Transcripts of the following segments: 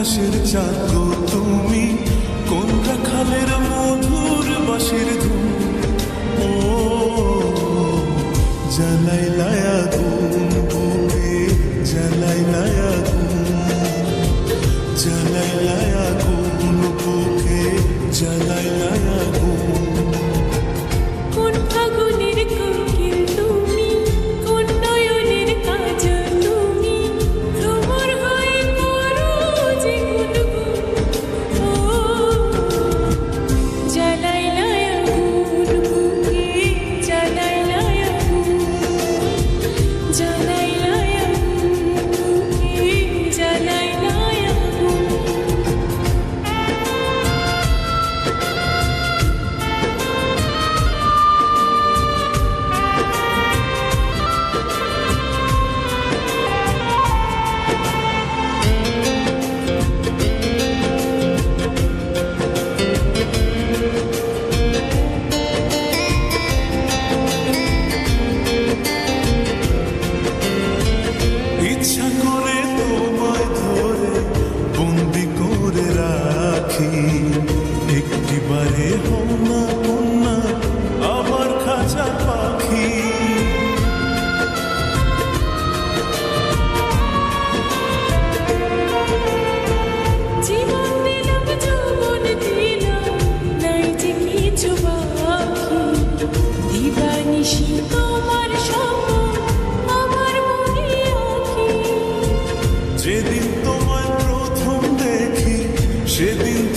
আকাশের চাঁদ তুমি? কোন খালের মধুর বাসের ধুম ও জালাই লায়া ধুম ভূমে জালাই লায়া ধুম জালাই লায়া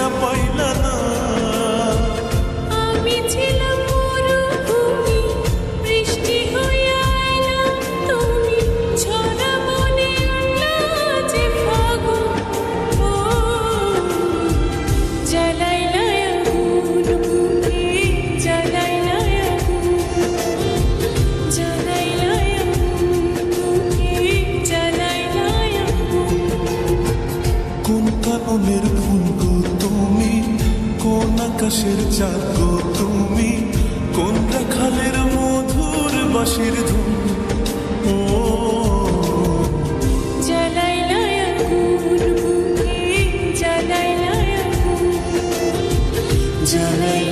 the কিসের চাক তুমি। কোন খালের মধুর বাঁশির ধুম? ও। জ্বালাই